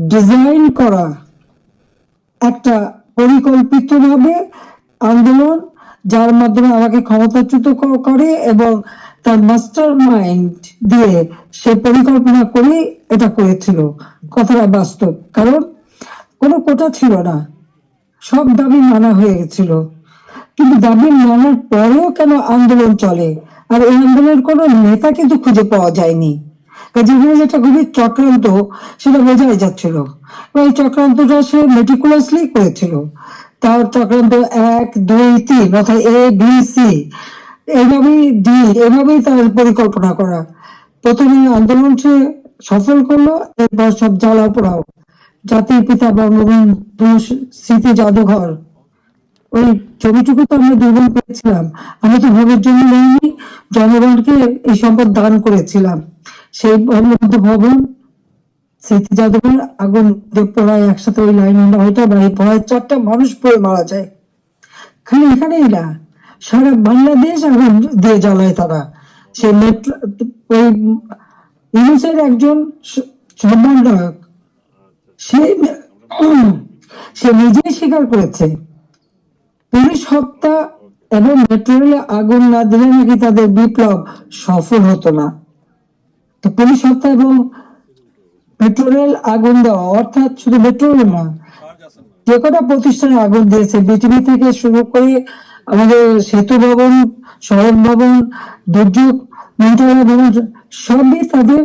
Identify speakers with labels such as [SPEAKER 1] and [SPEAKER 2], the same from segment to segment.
[SPEAKER 1] Design করা একটা পরিকল্পিতভাবে আন্দোলন, যার মাধ্যমে আমাকে ক্ষমতাচ্যুত করে এবং তার মাস্টার মাইন্ড দিয়ে সে পরিকল্পনা করে এটা করেছিল। কথাটা বাস্তব। কারণ কোনো কোটা ছিল না। সব দাবি মানা হয়ে গেছিল। কিন্তু দাবি মানার পরেও কেন আন্দোলন চলে? আর এই আন্দোলনের কোনো নেতা কিন্তু খুঁজে পাওয়া যায়নি। খুবই চক্রান্ত সেটা বোঝাই যাচ্ছিল। এই চক্রান্তটা সে মেটিকুলাসলি করেছিল। তার চক্রান্ত এক, দুই, তিন, অর্থাৎ এ বি সি ডি এভাবেই তার পরিকল্পনা করা। প্রথমে আন্দোলন সে সফল করল, এরপর সব জ্বালা পোড়াও। জাতির পিতা বঙ্গবন্ধু স্মৃতি জাদুঘর। ওই ছবিটুকু তো আমরা দুর্বল পেয়েছিলাম। আমরা তো ভোগের জন্য নেইনি জনগণকে এই সম্পদ দান করেছিলাম। সেই বঙ্গবন্ধু ভবন, স্মৃতি জাদুঘর আগুন দিয়ে পড়ায় একসাথে ওই লাইন নয়টা বাড়ি পড়ায় চারটা মানুষ পড়ে মারা যায়। খালি এখানেই না, সারা বাংলাদেশ আগুন দিয়ে জ্বালায় তারা। সে ওই ইউনিসের একজন স- সে সে নিজেই স্বীকার করেছে, পুলিশ হত্যা এবং মেট্রো আগুন না দিলে নাকি তাদের বিপ্লব সফল হতো না। তো পুলিশ হত্যা এবং রেল আগুন দেওয়া, অর্থাৎ শুধু মেট্রো রেল না যে কটা প্রতিষ্ঠানে আগুন দিয়েছে, বিটিভি থেকে শুরু করে আমাদের সেতু ভবন, সড়ক ভবন, দুর্যোগ মন্ত্রণালয় ভবন, সবই তাদের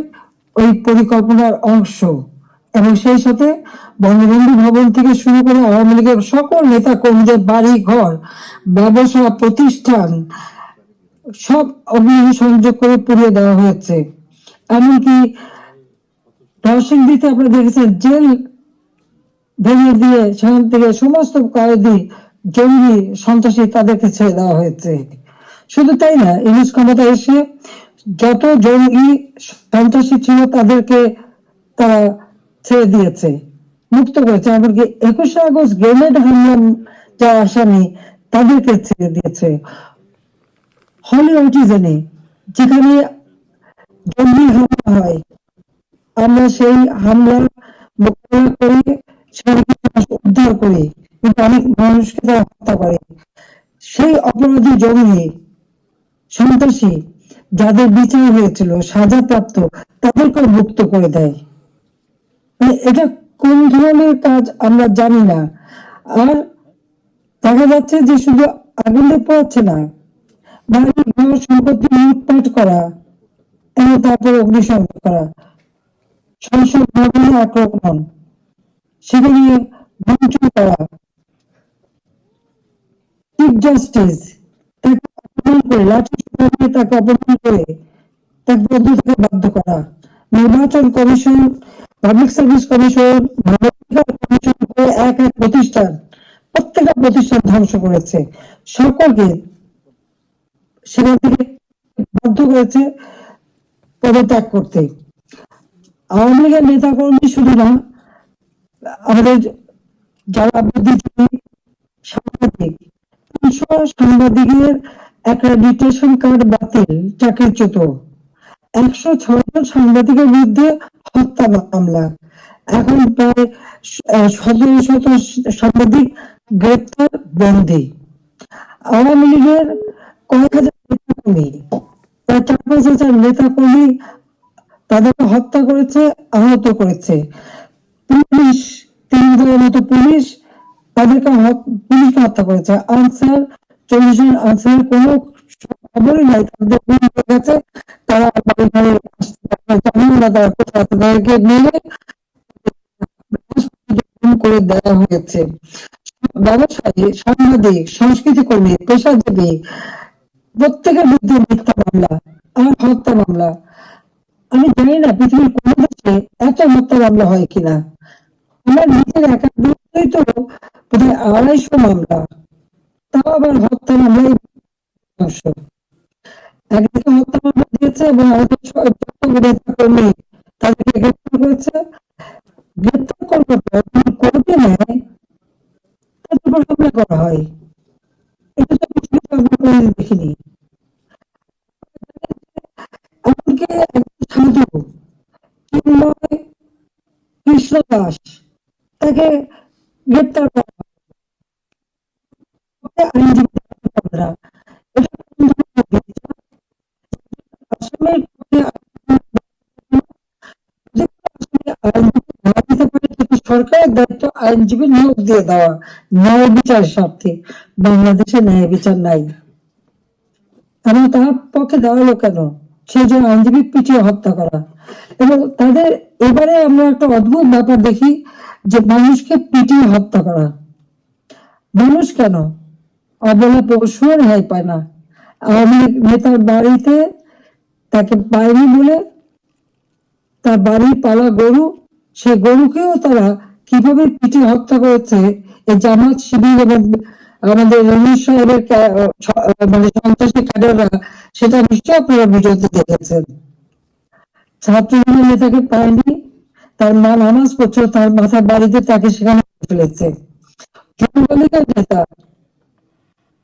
[SPEAKER 1] ওই পরিকল্পনার অংশ। এবং সেই সাথে বঙ্গবন্ধু ভবন থেকে শুরু করে আওয়ামী লীগের সকল নেতা কর্মীদের বাড়ি, ঘর, ব্যবসা, প্রতিষ্ঠান, সব অগ্নি সংযোগ করে পুড়িয়ে দেওয়া হয়েছে। এমনকি নরসিংদীতে আপনারা দেখেছেন, জেল ভেঙে দিয়ে সেখান থেকে সমস্ত কয়েদি জঙ্গি সন্ত্রাসী তাদেরকে ছেড়ে দেওয়া হয়েছে। শুধু তাই না ইংলিশ ক্ষমতা এসে যত জঙ্গি সন্ত্রাসী ছিল তাদেরকে তারা ছেড়ে দিয়েছে, মুক্ত করেছে। এমনকি একুশে আগস্ট গ্রেনেড হামলা যা আসামি তাদেরকে ছেড়ে দিয়েছে। হলি অটিজেনে যেখানে জঙ্গি হামলা হয়। আমরা সেই হামলা মোকাবেলা করে উদ্ধার করি, কিন্তু অনেক মানুষকে তারা হত্যা করে। সেই অপরাধী জঙ্গি সন্ত্রাসী যাদের বিচার হয়েছিল, সাজাপ্রাপ্ত, তাদেরকে মুক্ত করে দেয়। মানে এটা কোন ধরনের কাজ আমরা জানি না। আর দেখা যাচ্ছে যে শুধু আগুনে পড়ছে না বাড়ি ঘর সম্পত্তি লুটপাট করা তারপরে করা আক্রমণ সেখানে ভাঙচুর করা চিফ জাস্টিস তাকে অপমান করে লাঠি তাকে অপমান করে তাকে থেকে বাধ্য করা। নির্বাচন commission public service commission commission এক এক প্রতিষ্ঠান, প্রত্যেকটা প্রতিষ্ঠান ধ্বংস করেছে। সকলকে সেখান থেকে বাধ্য করেছে। পদত্যাগ করতে। আওয়ামী লীগের নেতা কর্মী শুধু না, আমাদের যারা বুদ্ধিজীবী, সাংবাদিক সাংবাদিকের অ্যাক্রেডিটেশন কার্ড বাতিল চাকরিচ্যুত একশো ছয় জন সাংবাদিকের বিরুদ্ধে হত্যা মামলা। এখন প্রায় সতেরো শত সাংবাদিক গ্রেপ্তার, বন্দী। আওয়ামী লীগের কয়েক হাজার কর্মী চার পাঁচ নেতা কর্মী তাদেরকে হত্যা করেছে, আহত করেছে। পুলিশ তিন হাজারের মতো পুলিশ তাদেরকে পুলিশকে হত্যা করেছে। আনসার, চল্লিশ জন আনসার কোনো খবরই নাই। তাদের গুম হয়ে গেছে। তারা বাড়ি ঘরে আসতে পারে না। জানেন না তারা কোথায় তাদেরকে গুম করে দেওয়া হয়েছে। ব্যবসায়ী, সাংবাদিক সংস্কৃতি কর্মী পেশাজীবী প্রত্যেকের বিরুদ্ধে মিথ্যা মামলা আর হত্যা মামলা। আমি জানি না পৃথিবীর কোন দেশে এত হত্যা মামলা হয় কিনা। আমার নিজের একার বিরুদ্ধেই তো আড়াইশো মামলা। তাও আবার হত্যা মামলাই একদিকে হত্যা মামলা দিয়েছে এবং আমাদের কর্মী। তাদেরকে গ্রেপ্তার করেছে। গ্রেপ্তার করবার পর নেয়, তাদের উপর হামলা করা হয়। এটা তো দেখিনি। দাস তাকে গ্রেপ্তার সরকারের দায়িত্ব আইনজীবী নিয়োগ দিয়ে দেওয়া। ন্যায় বিচার স্বার্থে বাংলাদেশে ন্যায় বিচার নাই। এবং তার পক্ষে দাঁড়াল কেন? সেই জন্য আইনজীবী পিটিয়ে হত্যা করা। এবং তাদের এবারে আমরা একটা অদ্ভুত ব্যাপার দেখি যে মানুষকে পিটিয়ে হত্যা করা। মানুষ কেন? অবলা পশুও রেহাই পায় না। আওয়ামী নেতার বাড়িতে তাকে পায়নি বলে তার বাড়ির পালা গরু সে গরুকেও তারা কীভাবে পিটে হত্যা করেছে এই জামাত শিবির এবং আমাদের রমেশ সাহেবের মানে সন্ত্রাসী ক্যাডাররা সেটা নিশ্চয় আপনারা ভিডিওতে দেখেছেন ছাত্রলীগের নেতাকে পায়নি, তার মা নামাজ পড়ছিল তার মাথার বাড়িতে তাকে সেখানে ফেলেছে নেতা,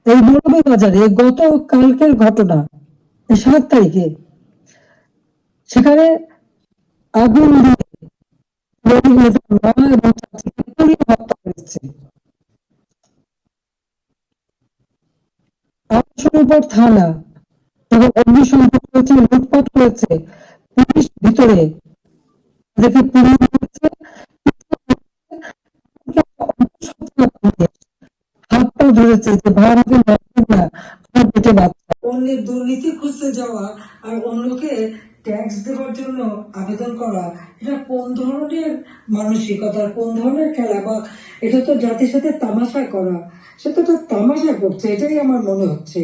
[SPEAKER 1] এই মৌলভী বাজারে গত কালকের ঘটনা সাত তারিখে, সেখানে আগুন আশুর থানা এবং অগ্নিসংযোগ করেছে, লুটপাট করেছে, পুলিশ ভিতরে অন্যের দুর্নীতি খুঁজতে যাওয়া আর অন্যকে ট্যাক্স দেওয়ার জন্য আবেদন করা, এটা কোন ধরনের মানসিকতা কোন ধরনের খেলা বা এটা তো জাতির সাথে তামাশা করা, সে তো তামাশা করছে, এটাই আমার মনে হচ্ছে।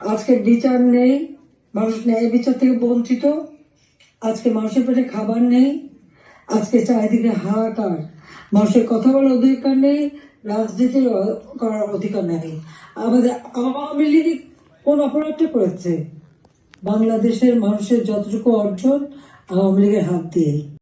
[SPEAKER 1] আজকে বিচার নেই, মানুষ ন্যায় বিচার থেকে বঞ্চিত। আজকে মানুষের পেটে খাবার নেই, আজকে চারিদিকে হাহাকার। মানুষের কথা বলার অধিকার নেই, রাজনীতি করার অধিকার নেই। আমাদের আওয়ামী লীগ কোন অপরাধটা করেছে? বাংলাদেশের মানুষের যতটুকু অর্জন আওয়ামী লীগের হাত দিয়েই।